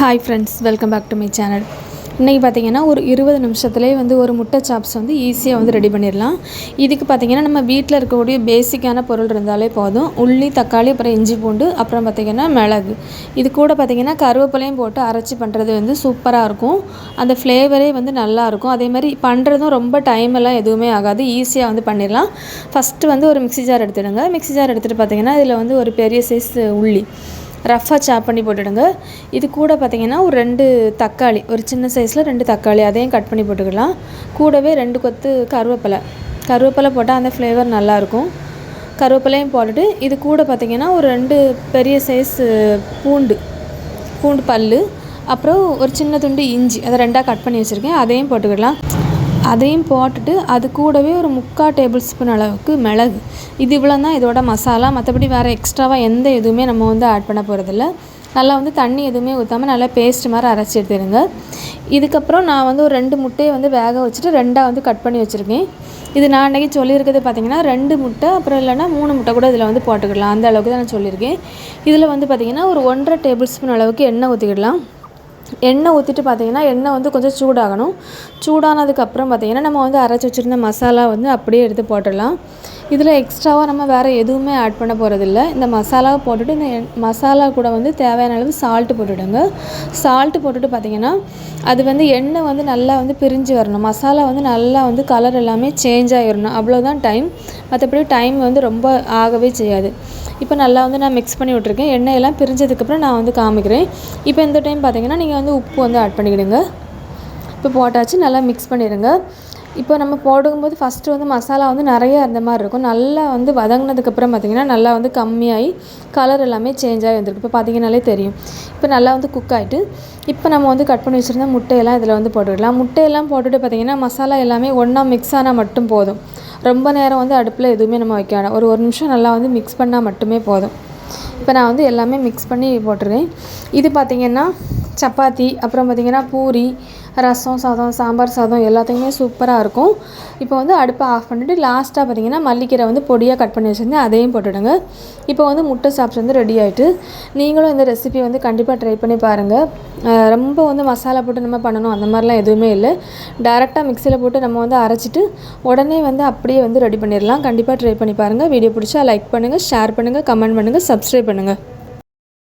Hi friends welcome back to my channel இன்றைக்கி பார்த்திங்கன்னா ஒரு இருபது நிமிஷத்துலேயே வந்து ஒரு முட்டை சாப்ஸ் வந்து ஈஸியாக வந்து ரெடி பண்ணிடலாம் இதுக்கு பார்த்தீங்கன்னா நம்ம வீட்டில் இருக்கக்கூடிய பேசிக்கான பொருள் இருந்தாலே போதும். உள்ளி தக்காளி அப்புறம் இஞ்சி பூண்டு அப்புறம் பார்த்திங்கன்னா மிளகு. இது கூட பார்த்திங்கன்னா கருவேப்பிலையும் போட்டு அரைச்சி பண்ணுறது வந்து சூப்பராக இருக்கும். அந்த ஃப்ளேவரே வந்து நல்லாயிருக்கும் அதே மாதிரி பண்ணுறதும் ரொம்ப டைம் எல்லாம் எதுவுமே ஆகாது. ஈஸியாக வந்து பண்ணிடலாம் ஃபஸ்ட்டு வந்து ஒரு மிக்ஸி ஜார் எடுத்துடுங்க. மிக்ஸி ஜார் எடுத்துகிட்டு பார்த்தீங்கன்னா இதில் வந்து ஒரு பெரிய சைஸ் உள்ளி. ரஃப்பாக சாப் பண்ணி போட்டுடுங்க. இது கூட பார்த்தீங்கன்னா ஒரு ரெண்டு தக்காளி ஒரு சின்ன சைஸில் ரெண்டு தக்காளி அதையும் கட் பண்ணி போட்டுக்கலாம். கூடவே ரெண்டு கொத்து கருவேப்பிலை. கருவேப்பிலை போட்டால் அந்த ஃப்ளேவர் நல்லாயிருக்கும். கருவேப்பிலையும் போட்டுட்டு இது கூட பார்த்திங்கன்னா ஒரு ரெண்டு பெரிய சைஸ் பூண்டு பூண்டு பல் அப்புறம் ஒரு சின்ன துண்டு இஞ்சி அதை ரெண்டாக கட் பண்ணி வச்சுருக்கேன். அதையும் போட்டுக்கிடலாம் அதையும் போட்டுட்டு அது கூடவே ஒரு முக்கால் டேபிள் ஸ்பூன் அளவுக்கு மிளகு. இது இவ்வளோ தான் இதோட மசாலா. மற்றபடி வேறு எக்ஸ்ட்ராவாக எந்த எதுவுமே நம்ம வந்து ஆட் பண்ண போகிறதில்ல நல்லா வந்து தண்ணி எதுவுமே ஊற்றாமல் நல்லா பேஸ்ட் மாதிரி அரைச்சி எடுத்துடுங்க. இதுக்கப்புறம் நான் வந்து ஒரு ரெண்டு முட்டையை வந்து வேக வச்சுட்டு ரெண்டாக வந்து கட் பண்ணி வச்சுருக்கேன். இது நான் அன்றைக்கி சொல்லியிருக்கிறது பார்த்திங்கன்னா ரெண்டு முட்டை அப்புறம் இல்லைன்னா மூணு முட்டை கூட இதில் வந்து போட்டுக்கிடலாம் அந்த அளவுக்கு தான் நான் சொல்லியிருக்கேன். இதில் வந்து பார்த்திங்கன்னா ஒரு ஒன்றரை டேபிள் ஸ்பூன் அளவுக்கு எண்ணெய் ஊற்றிக்கிடலாம் எண்ணெய் ஊற்றிட்டு பார்த்தீங்கன்னா எண்ணெய் வந்து கொஞ்சம் சூடாகணும். சூடானதுக்கப்புறம் பார்த்தீங்கன்னா நம்ம வந்து அரைச்சி வச்சுருந்த மசாலா வந்து அப்படியே எடுத்து போட்டுடலாம். இதில் எக்ஸ்ட்ராவாக நம்ம வேறு எதுவுமே ஆட் பண்ண போகிறதில்ல இந்த மசாலாவை போட்டுட்டு இந்த மசாலா கூட வந்து தேவையான அளவு சால்ட்டு போட்டுவிடுங்க சால்ட்டு போட்டுட்டு பார்த்திங்கன்னா அது வந்து எண்ணெய் வந்து நல்லா வந்து பிரிஞ்சு வரணும். மசாலா வந்து நல்லா வந்து கலர் எல்லாமே சேஞ்ச் ஆகிடணும் அவ்வளோதான் டைம் மற்றபடி டைம் வந்து ரொம்ப ஆகவே செய்யாது. இப்போ நல்லா வந்து நான் மிக்ஸ் பண்ணி விட்ருக்கேன் எண்ணெயெல்லாம் பிரிஞ்சதுக்கப்புறம் நான் வந்து காமிக்கிறேன். இப்போ இந்த டைம் பார்த்தீங்கன்னா நீங்கள் வந்து உப்பு வந்து ஆட் பண்ணிக்கிடுங்க. இப்போ போட்டாச்சு நல்லா மிக்ஸ் பண்ணிடுங்க. இப்போ நம்ம போடும்போது ஃபஸ்ட்டு வந்து மசாலா வந்து நிறையா இருந்த மாதிரி இருக்கும். நல்லா வந்து வதங்கினதுக்கப்புறம் பார்த்திங்கன்னா நல்லா வந்து கம்மியாகி கலர் எல்லாமே சேஞ்ச் ஆகி வந்திருக்கு இப்போ பார்த்திங்கனாலே தெரியும். இப்போ நல்லா வந்து குக் ஆகிட்டு இப்போ நம்ம வந்து கட் பண்ணி வச்சுருந்த முட்டையெல்லாம் இதில் வந்து போட்டுக்கலாம். முட்டையெல்லாம் போட்டுட்டு பார்த்திங்கன்னா மசாலா எல்லாமே ஒன்றா மிக்ஸ் ஆனால் மட்டும் போதும். ரொம்ப நேரம் வந்து அடுப்பில் எதுவுமே நம்ம வைக்க வேணாம். ஒரு ஒரு நிமிஷம் நல்லா வந்து மிக்ஸ் பண்ணால் மட்டுமே போதும். இப்போ நான் வந்து எல்லாமே மிக்ஸ் பண்ணி போட்டுருவேன் இது பார்த்திங்கன்னா சப்பாத்தி அப்புறம் பார்த்திங்கன்னா பூரி ரசம் சாதம் சாம்பார் சாதம் எல்லாத்துக்குமே சூப்பராக இருக்கும். இப்போ வந்து அடுப்பை ஆஃப் பண்ணிவிட்டு லாஸ்ட்டாக பார்த்திங்கன்னா மல்லிக்கீரை வந்து பொடியாக கட் பண்ணி வச்சுருந்தேன். அதையும் போட்டுடுங்க. இப்போ வந்து முட்டை சாப்ஸ் வந்து ரெடி ஆகிட்டு நீங்களும் இந்த ரெசிபி வந்து கண்டிப்பாக ட்ரை பண்ணி பாருங்கள் ரொம்ப வந்து மசாலா போட்டு நம்ம பண்ணணும் அந்த மாதிரிலாம் எதுவுமே இல்லை. டேரெக்டாக மிக்சியில் போட்டு நம்ம வந்து அரைச்சிட்டு உடனே வந்து அப்படியே வந்து ரெடி பண்ணிடலாம். கண்டிப்பாக ட்ரை பண்ணி பாருங்கள் வீடியோ பிடிச்சா லைக் பண்ணுங்கள் ஷேர் பண்ணுங்கள் கமெண்ட் பண்ணுங்கள் சப்ஸ்கிரைப் பண்ணுங்கள்